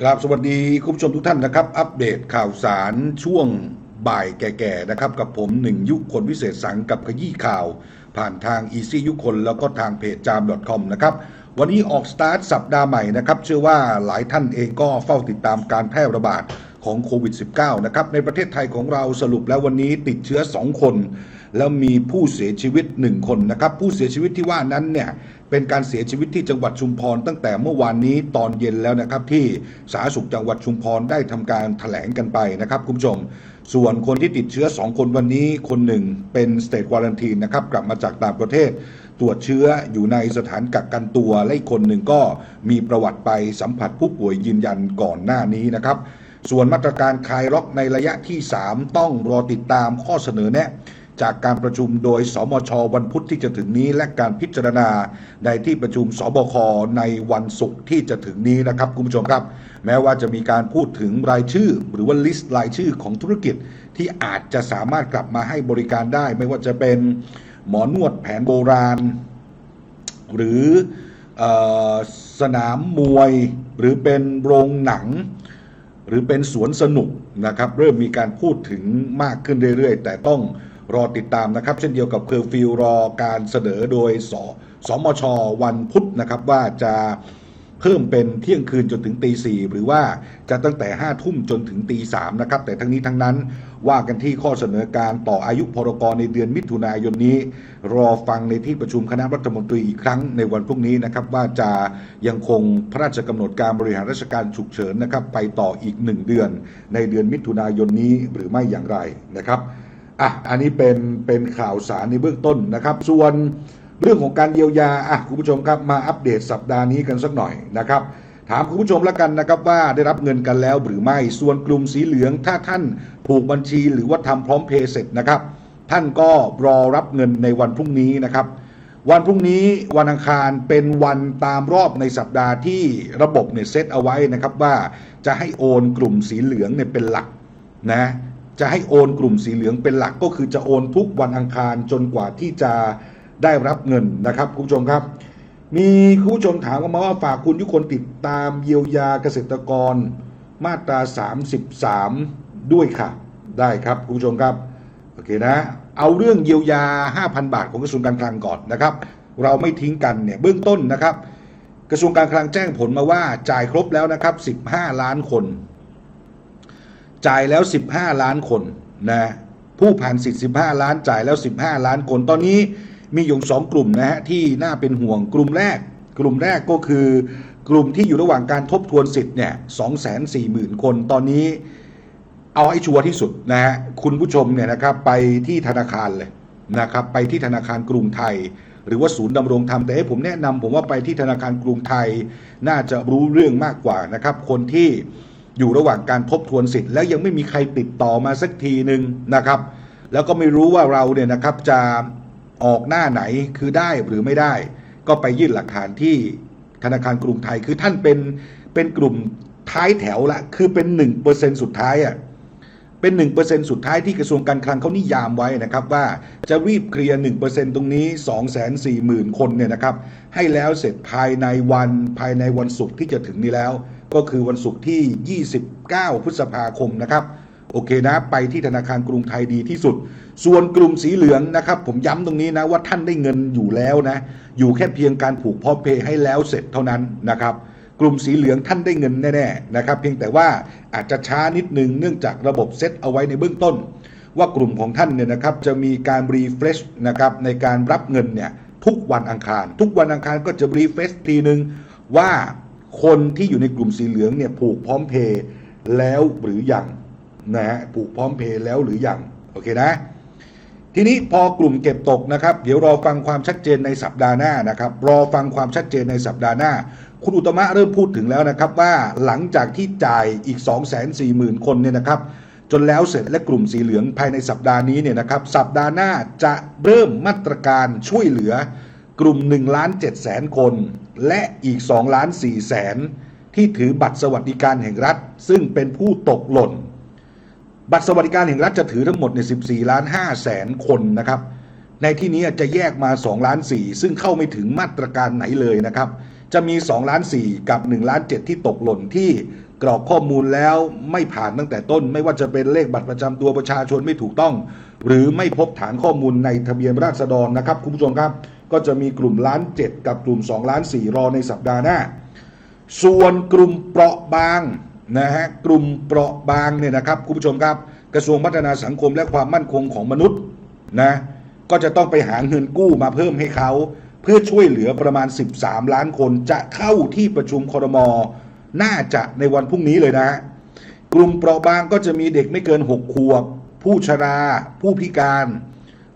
กราบสวัสดีคุณผู้ชมทุกท่านนะครับ อัปเดตข่าวสารช่วงบ่ายแก่ๆนะครับ กับผมหนึ่งยุคคนวิเศษสังกับขยี้ข่าว ผ่านทาง e ีซี่ยุคคนแล้วก็ทางเพจจาม .com นะครับวันนี้ออกสตาร์ทสัปดาห์ใหม่นะครับ เชื่อว่าหลายท่านเองก็เฝ้าติดตามการแพร่ระบาด ของโควิด -19 นะครับ ในประเทศไทยของเราสรุปแล้ววันนี้ติดเชื้อ 2 คน แล้วมีผู้เสียชีวิต 1 คนนะครับ ผู้เสียชีวิตที่ว่านั้นเนี่ยเป็นการเสียชีวิตที่จังหวัดชุมพร ตั้งแต่เมื่อวานนี้ตอนเย็นแล้วนะครับ ที่สาธารณสุขจังหวัดชุมพรได้ทำการแถลงกันไปนะครับคุณผู้ชม ส่วนคนที่ติดเชื้อ 2 คนวันนี้คนหนึ่งเป็นสเต t ควอ r ันทีนนะครับกลับมาจากต่างประเทศตรวจเชื้ออยู่ในสถานกักกันตัวและอีกคนหนึ่งก็มีประวัติไปสัมผัสผู้ป่วยยืนยันก่อนหน้านี้นะครับ ส่วนมาตรการคลายล็อกในระยะที่ 3 ต้องรอติดตามข้อเสนอแนะจากการประชุมโดย สมช วันพุธที่จะถึงนี้ และการพิจารณาในที่ประชุมสบค ในวันศุกร์ที่จะถึงนี้นะครับคุณผู้ชมครับ แม้ว่าจะมีการพูดถึงรายชื่อ หรือว่าลิสต์รายชื่อของธุรกิจที่อาจจะสามารถกลับมาให้บริการได้ ไม่ว่าจะเป็นหมอนวดแผนโบราณ หรือออสนามมวย หรือเป็นโรงหนัง รือเป็นสวนสนุกนะครับ เริ่มมีการพูดถึงมากขึ้นเรื่อยๆ แต่ต้องรอติดตามนะครับ เช่นเดียวกับเคอร์ฟิวรอการเสนอโดยสสมชวันพุธนะครับว่าจะ เพิ่มเป็นเที่ยงคืนจนถึงตีสี่หรือว่าจะตั้งแต่5้าทุ่มจนถึงตีสามนะครับ แต่ทั้งนี้ทั้งนั้นว่ากันที่ข้อเสนอการต่ออายุพรกรในเดือนมิถุนายนนี้ รอฟังในที่ประชุมคณะรัฐมนตรีอีกครั้งในวันพรุ่งนี้นะครับ ว่าจะยังคงพระราชกำหนดการบริหารราชการฉุกเฉินนะครับไปต่ออีก1เดือน ในเดือนมิถุนายนนี้หรือไม่อย่างไรนะครับอะอันนี้เป็นเป็นข่าวสารในเบื้องต้นนะครับ ส่วน เรื่องของการเยียวยาอะคุณผู้ชมครับมาอัปเดตสัปดาห์นี้กันสักหน่อยนะครับ ถามคุณผู้ชมแล้วกันนะครับว่าได้รับเงินกันแล้วหรือไม่ส่วนกลุ่มสีเหลืองถ้าท่านผูกบัญชีหรือว่าทำพร้อมเพย์เสร็จนะครับ ท่านก็รอรับเงินในวันพรุ่งนี้นะครับ วันพรุ่งนี้วันอังคารเป็นวันตามรอบในสัปดาห์ที่ระบบเนี่ยเซตเอาไว้นะครับว่าจะให้โอนกลุ่มสีเหลืองเนี่ยเป็นหลักนะจะให้โอนกลุ่มสีเหลืองเป็นหลักก็คือจะโอนทุกวันอังคารจนกว่าที่จะ ได้รับเงินนะครับคุณผู้ชมครับ มีคุณผู้ชมถามมาว่าฝากคุณทุกคนติดตามเยียวยาเกษตรกรมาตรา 33 ด้วยค่ะ ได้ครับคุณผู้ชมครับโอเคนะ เอาเรื่องเยียวยา 5,000 บาทของกระทรวงการคลังก่อนนะครับ เราไม่ทิ้งกันเนี่ยเบื้องต้นนะครับ กระทรวงการคลังแจ้งผลมาว่าจ่ายครบแล้วนะครับ 15 ล้านคน จ่ายแล้ว 15 ล้านคนนะผู้ผ่านสิทธิ์15 ล้านจ่ายแล้ว 15 ล้านคนตอนนี้ มีอยู่สองกลุ่มนะฮะที่น่าเป็นห่วงกลุ่มแรก กลุ่มแรกก็คือกลุ่มที่อยู่ระหว่างการทบทวนสิทธิ์เนี่ยสองแสนสี่หมื่นคนตอนนี้ เอาให้ชัวร์ที่สุดนะฮะคุณผู้ชมเนี่ยนะครับไปที่ธนาคารเลยนะครับไปที่ธนาคารกรุงไทย หรือว่าศูนย์ดำรงธรรมแต่ให้ผมแนะนำผมว่าไปที่ธนาคารกรุงไทย น่าจะรู้เรื่องมากกว่านะครับ คนที่อยู่ระหว่างการทบทวนสิทธิ์ แล้วยังไม่มีใครติดต่อมาสักทีหนึ่งนะครับ แล้วก็ไม่รู้ว่าเราเนี่ยนะครับจะ ออกหน้าไหนคือได้หรือไม่ได้ ก็ไปยื่นหลักฐานที่ธนาคารกรุงไทยคือท่านเป็นเป็นกลุ่มท้ายแถวละคือเป็นหนึ่งเปอร์เซ็นสุดท้ายอะเป็นหนึ่งเปอร์เซ็นสุดท้ายที่กระทรวงการคลังเขานิยามไว้นะครับว่าจะรีบเคลียร์หนึ่งเปอร์เซ็นตรงนี้สองแสนสี่หมื่นคนเนี่ยนะครับให้แล้วเสร็จภายในวันภายในวันศุกร์ที่จะถึงนี้แล้ว ก็คือวันศุกร์ที่ 29 พฤษภาคมนะครับ โอเคนะ ไปที่ธนาคารกรุงไทยดีที่สุด ส่วนกลุ่มสีเหลืองนะครับ ผมย้ำตรงนี้นะว่าท่านได้เงินอยู่แล้วนะ อยู่แค่เพียงการผูกพร้อมเพย์ให้แล้วเสร็จเท่านั้นนะครับกลุ่มสีเหลืองท่านได้เงินแน่ๆนะครับเพียงแต่ว่าอาจจะช้านิดนึงเนื่องจากระบบเซตเอาไว้ในเบื้องต้น ว่ากลุ่มของท่านเนี่ยนะครับจะมีการรีเฟรชนะครับในการรับเงินเนี่ยทุกวันอังคาร ทุกวันอังคารก็จะรีเฟรชทีหนึ่งว่าคนที่อยู่ในกลุ่มสีเหลืองเนี่ยผูกพร้อมเพย์แล้วหรือยัง นะฮะผูกพร้อมเพย์แล้วหรือยังโอเคนะ ทีนี้พอกลุ่มเก็บตกนะครับ เดี๋ยวรอฟังความชัดเจนในสัปดาห์หน้านะครับ รอฟังความชัดเจนในสัปดาห์หน้า คุณอุตมะเริ่มพูดถึงแล้วนะครับว่าหลังจากที่จ่ายอีก 2 4 0 0 0 0 คนเนี่ยนะครับจนแล้วเสร็จและกลุ่มสีเหลืองภายในสัปดาห์นี้เนี่ยนะครับสัปดาห์หน้าจะเริ่มมาตรการช่วยเหลือกลุ่ม1ล้าน7แสนคน และอีก2ล้าน4แสนที่ถือบัตรสวัสดิการแห่งรัฐ ซึ่งเป็นผู้ตกหล่น บัตรสวัสดิการแห่งรัฐจะถือทั้งหมดใน 14 ล้าน5แสนคนนะครับ ในที่นี้จะแยกมา 2 ล้าน 4 ซึ่งเข้าไม่ถึงมาตรการไหนเลยนะครับ จะมี 2 ล้าน 4 กับ 1 ล้าน 7 ที่ตกหล่นที่กรอกข้อมูลแล้วไม่ผ่านตั้งแต่ต้น ไม่ว่าจะเป็นเลขบัตรประจำตัวประชาชนไม่ถูกต้อง หรือไม่พบฐานข้อมูลในทะเบียนราษฎรนะครับคุณผู้ชมครับ ก็จะมีกลุ่มล้านเจ็ดกับกลุ่ม 2 ล้านสี่รอในสัปดาห์หน้า ส่วนกลุ่มเปราะบาง นะฮะกลุ่มเปราะบางเนี่ยนะครับคุณผู้ชมครับ กระทรวงพัฒนาสังคมและความมั่นคงของมนุษย์นะก็จะต้องไปหาเงินกู้มาเพิ่มให้เขา เพื่อช่วยเหลือประมาณ 13 ล้านคนจะเข้าที่ประชุมครมน่าจะในวันพรุ่งนี้เลยนะฮะกลุ่มเปราะบางก็จะมีเด็กไม่เกิน 6 ขวบ ผู้ชรา ผู้พิการ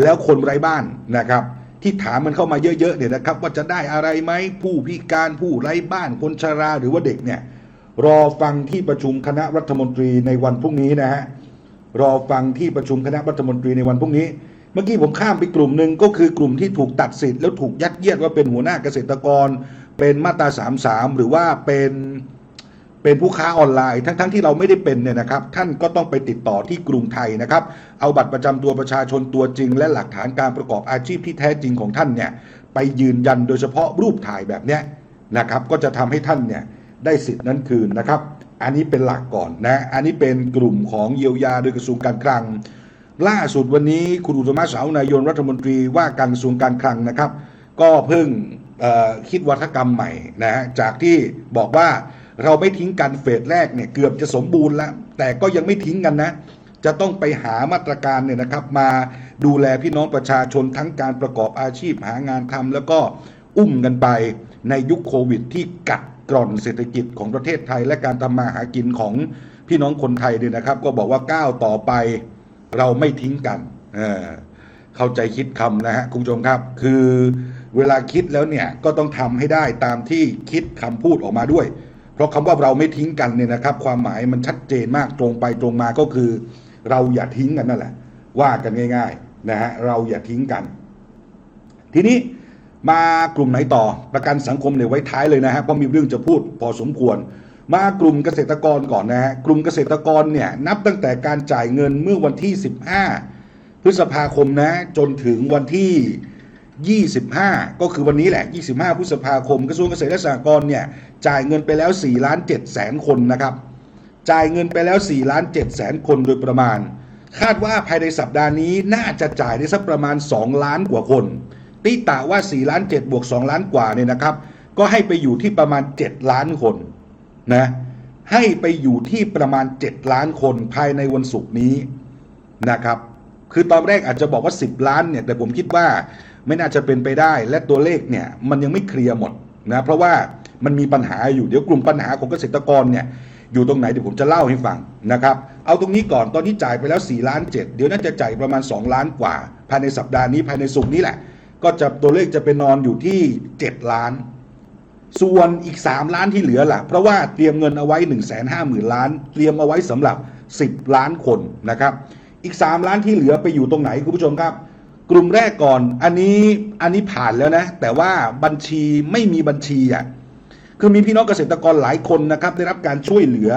แล้วคนไร้บ้านนะครับ ที่ถามมันเข้ามาเยอะๆเนี่ยนะครับ ว่าจะได้อะไรไหมผู้พิการผู้ไร้บ้านคนชราหรือว่าเด็กเนี่ย รอฟังที่ประชุมคณะรัฐมนตรีในวันพรุ่งนี้นะฮะรอฟังที่ประชุมคณะรัฐมนตรีในวันพรุ่งนี้ เมื่อกี้ผมข้ามไปกลุ่มหนึ่งก็คือกลุ่มที่ถูกตัดสิทธิ์แล้วถูกยัดเยียดว่าเป็นหัวหน้าเกษตรกร เป็นมาตรา33หรือว่าเป็นเป็นผู้ค้าออนไลน์ทั้งๆทที่เราไม่ได้เป็นเนี่ยนะครับ ท่านก็ต้องไปติดต่อที่กรุงไทยนะครับ เอาบัตรประจำตัวประชาชนตัวจริง และหลักฐานการประกอบอาชีพที่แท้จริงของท่านเนี่ยไปยืนยันโดยเฉพาะรูปถ่ายแบบเนี้ยนะครับ ก็จะทำให้ท่านเนี่ย ได้สิทธิ์นั้นคืนนะครับ อันนี้เป็นหลักก่อนนะ อันนี้เป็นกลุ่มของเยียวยาโดยกระทรวงการคลัง ล่าสุดวันนี้คุณอุตมะสาวนายนรัฐมนตรีว่าการกระทรวงการคลังนะครับ ก็เพิ่งคิดวัฒกรรมใหม่นะฮะจากที่บอกว่าเราไม่ทิ้งกันเฟสแรกเนี่ยเกือบจะสมบูรณ์แล้ว แต่ก็ยังไม่ทิ้งกันนะจะต้องไปหามาตรการเนี่ยนะครับ มาดูแลพี่น้องประชาชนทั้งการประกอบอาชีพหางานทำแล้วก็อุ้มกันไปในยุคโควิดที่กัด กร่อนเศรษฐกิจของประเทศไทย และการทำมาหากินของพี่น้องคนไทยเนี่ยนะครับ ก็บอกว่าก้าวต่อไปเราไม่ทิ้งกันเเข้าใจคิดคำนะฮะคุณผู้ชมครับ คือเวลาคิดแล้วเนี่ยก็ต้องทำให้ได้ตามที่คิดคำพูดออกมาด้วย เพราะคำว่าเราไม่ทิ้งกันเนี่ยนะครับ ความหมายมันชัดเจนมากตรงไปตรงมาก็คือ เราอย่าทิ้งกันนั่นแหละ ว่ากันง่าย ๆนะฮะเราอย่าทิ้งกัน ทีนี้ มากลุ่มไหนต่อประกันสังคมเนี่ยไว้ท้ายเลยนะฮะเพราะมีเรื่องจะพูดพอสมควร มากลุ่มเกษตรกรก่อนนะฮะกลุ่มเกษตรกรเนี่ยนับตั้งแต่การจ่ายเงินเมื่อวันที่ 15 พฤษภาคมนะจนถึงวันที่ 25 ก็คือวันนี้แหละ 25 พฤษภาคม กระทรวงเกษตรและสหกรณ์เนี่ยจ่ายเงินไปแล้ว4ล้าน7แสนคนนะครับจ่ายเงินไปแล้ว4ล้าน7แสนคนโดยประมาณ คาดว่าภายในสัปดาห์นี้น่าจะจ่ายได้สักประมาณ 2 ล้านกว่าคน ติตาว่า4ล้าน7บวก2ล้านกว่าเนี่ยนะครับ ก็ให้ไปอยู่ที่ประมาณ 7 ล้านคนนะให้ไปอยู่ที่ประมาณ 7 ล้านคนภายในวันศุกร์นี้นะครับ คือตอนแรกอาจจะบอกว่า 10 ล้านเนี่ย แต่ผมคิดว่าไม่น่าจะเป็นไปได้ และตัวเลขเนี่ยมันยังไม่เคลียร์หมดนะเพราะว่ามันมีปัญหาอยู่เดี๋ยวกลุ่มปัญหาของเกษตรกรเนี่ยอยู่ตรงไหนเดี๋ยวผมจะเล่าให้ฟังนะครับ เอาตรงนี้ก่อนตอนนี้จ่ายไปแล้ว4ล้าน7เดี๋ยวน่าจะจ่ายประมาณ 2 ล้านกว่า ภายในสัปดาห์นี้ภายในสุกนี้แหละ ก็จะตัวเลขจะไปนอนอยู่ที่ 7 ล้าน ส่วนอีก 3 ล้านที่เหลือล่ะ เพราะว่าเตรียมเงินเอาไว้ 1 5 0 0 0 0 ล้าน เตรียมเอาไว้สำหรับ 10 ล้านคนนะครับ อีก 3 ล้านที่เหลือไปอยู่ตรงไหนคุณผู้ชมครับ กลุ่มแรกก่อนอันนี้อันนี้ผ่านแล้วนะ แต่ว่าบัญชีไม่มีบัญชีอะคือมีพี่น้องเกษตรกรหลายคนนะครับได้รับการช่วยเหลือ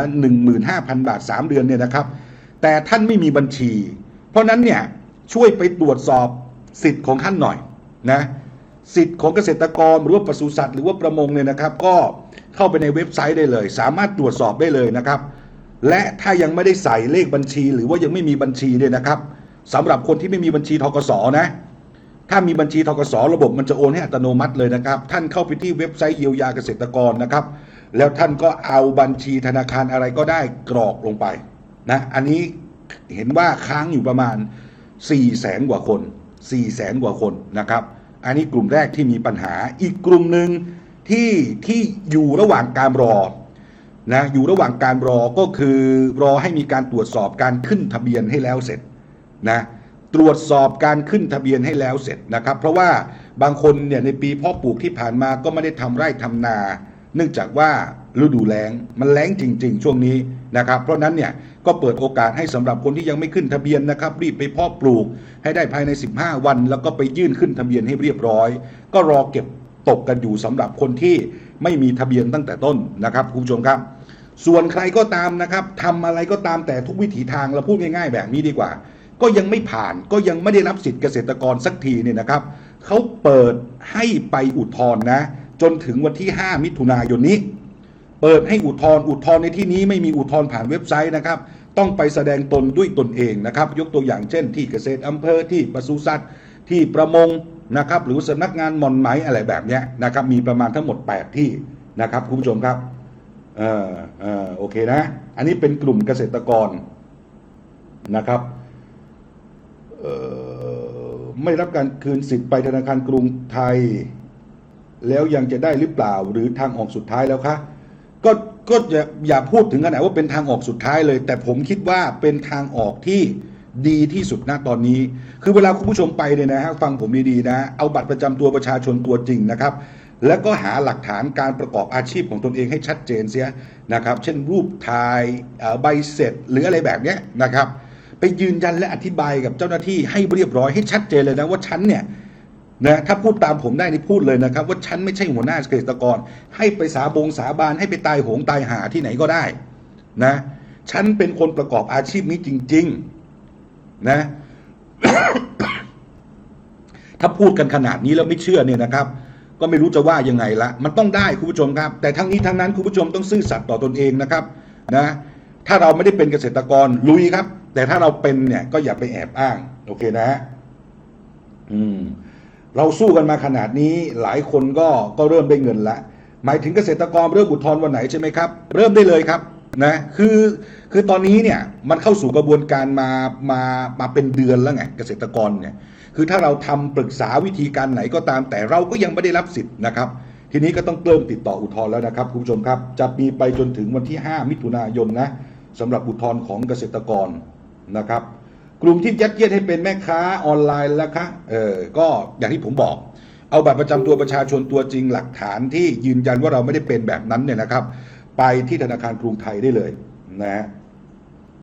15,000 บาท 3 เดือนเนี่ยนะครับ แต่ท่านไม่มีบัญชี เพราะนั้นเนี่ยช่วยไปตรวจสอบสิทธิ์ของท่านหน่อย นะสิทธิ์ของเกษตรกรหรือว่าปศุสัตว์หรือว่าประมงเนี่ยนะครับ ก็เข้าไปในเว็บไซต์ได้เลย สามารถตรวจสอบได้เลยนะครับ และถ้ายังไม่ได้ใส่เลขบัญชี หรือว่ายังไม่มีบัญชีเนี่ยนะครับสำหรับคนที่ไม่มีบัญชีทกสนะ ถ้ามีบัญชีทกสระบบมันจะโอนให้อัตโนมัติเลยนะครับ ท่านเข้าไปที่เว็บไซต์เยียวยาเกษตรกรนะครับ แล้วท่านก็เอาบัญชีธนาคารอะไรก็ได้กรอกลงไปนะอันนี้เห็นว่าค้างอยู่ประมาณ4 0 0แสนกว่าคน4 0 0แสนกว่าคนนะครับ อันนี้กลุ่มแรกที่มีปัญหา อีกกลุ่มหนึ่งที่ที่อยู่ระหว่างการรอนะอยู่ระหว่างการรอก็คือรอให้มีการตรวจสอบการขึ้นทะเบียนให้แล้วเสร็จนะตรวจสอบการขึ้นทะเบียนให้แล้วเสร็จนะครับ เพราะว่าบางคนเนี่ยในปีพ่อปลูกที่ผ่านมาก็ไม่ได้ทำไร่ทำนา เนื่องจากว่า ฤดูแล้งมันแล้งจริง ๆ ช่วงนี้นะครับ เพราะนั้นเนี่ยก็เปิดโอกาสให้สำหรับคนที่ยังไม่ขึ้นทะเบียนนะครับ รีบไปเพาะปลูกให้ได้ภายใน 15 วัน แล้วก็ไปยื่นขึ้นทะเบียนให้เรียบร้อย ก็รอเก็บตกกันอยู่สำหรับคนที่ไม่มีทะเบียนตั้งแต่ต้นนะครับคุณผู้ชมครับ ส่วนใครก็ตามนะครับทำอะไรก็ตามแต่ทุกวิถีทางเราพูดง่าย ๆ แบบนี้ดีกว่า ก็ยังไม่ผ่านก็ยังไม่ได้รับสิทธิ์เกษตรกรสักทีเนี่ยนะครับเขาเปิดให้ไปอุทธรณ์นะ จนถึงวันที่ 5 มิถุนายนนี้ เปิดให้อุทธรณ์อุทธรณ์ในที่นี้ไม่มีอุทธรณ์ผ่านเว็บไซต์นะครับ ต้องไปแสดงตนด้วยตนเองนะครับ ยกตัวอย่างเช่น ที่เกษตรอำเภอที่ปศุสัตว์ที่ประมงนะครับ หรือสำนักงานมอนไหมอะไรแบบนี้นะครับ มีประมาณทั้งหมด 8 ที่นะครับคุณผู้ชมครับเออเออโอเคนะ อันนี้เป็นกลุ่มเกษตรกรนะครับเอ่อไม่รับการคืนสิทธิ์ไปธนาคารกรุงไทย แล้วยังจะได้หรือเปล่า หรือทางออกสุดท้ายแล้วคะ ก็ก็อย่าอย่าพูดถึงขนาดว่าเป็นทางออกสุดท้ายเลย แต่ผมคิดว่าเป็นทางออกที่ดีที่สุดณตอนนี้ คือเวลาคุณผู้ชมไปเนี่ยนะฮะฟังผมดีๆนะ เอาบัตรประจำตัวประชาชนตัวจริงนะครับ แล้วก็หาหลักฐานการประกอบอาชีพของตนเองให้ชัดเจนเสียนะครับ เช่นรูปถ่ายใบเสร็จหรืออะไรแบบนี้นะครับ ไปยืนยันและอธิบายกับเจ้าหน้าที่ให้เรียบร้อยให้ชัดเจนเลยนะว่าฉันเนี่ย นะถ้าพูดตามผมได้นี่พูดเลยนะครับ ว่าฉันไม่ใช่หัวหน้าเกษตรกร ให้ไปสาบงสาบานให้ไปตายโหงตายหาที่ไหนก็ได้นะฉันเป็นคนประกอบอาชีพนี้จริง ๆ นะ ถ้าพูดกันขนาดนี้แล้วไม่เชื่อเนี่ยนะครับ ก็ไม่รู้จะว่ายังไงละ มันต้องได้คุณผู้ชมครับ แต่ทั้งนี้ทั้งนั้นคุณผู้ชมต้องซื่อสัตย์ต่อตนเองนะครับนะถ้าเราไม่ได้เป็นเกษตรกรลุยครับ แต่ถ้าเราเป็นเนี่ย ก็อย่าไปแอบอ้าง โอเคนะฮะอืม เราสู้กันมาขนาดนี้หลายคนก็ก็เริ่มได้เงินละหมายถึงเกษตรกรเริ่มอุทธรณ์วันไหนใช่ไหมครับ เริ่มได้เลยครับนะคือคือตอนนี้เนี่ยมันเข้าสู่กระบวนการมามามาเป็นเดือนแล้วไงเกษตรกรเนี่ยคือถ้าเราทำปรึกษาวิธีการไหนก็ตาม แต่เราก็ยังไม่ได้รับสิทธิ์นะครับ ทีนี้ก็ต้องเริ่มติดต่ออุทธรณ์แล้วนะครับคุณผู้ชมครับ จะมีไปจนถึงวันที่ 5 มิถุนายนนะสำหรับอุทธรณ์ของเกษตรกรนะครับ กลุ่มที่ยัดเยียดให้เป็นแม่ค้าออนไลน์แล้วคะเออก็อย่างที่ผมบอก เอาบัตรประจำตัวประชาชนตัวจริงหลักฐานที่ยืนยันว่าเราไม่ได้เป็นแบบนั้นเนี่ยนะครับ ไปที่ธนาคารกรุงไทยได้เลยนะฮะ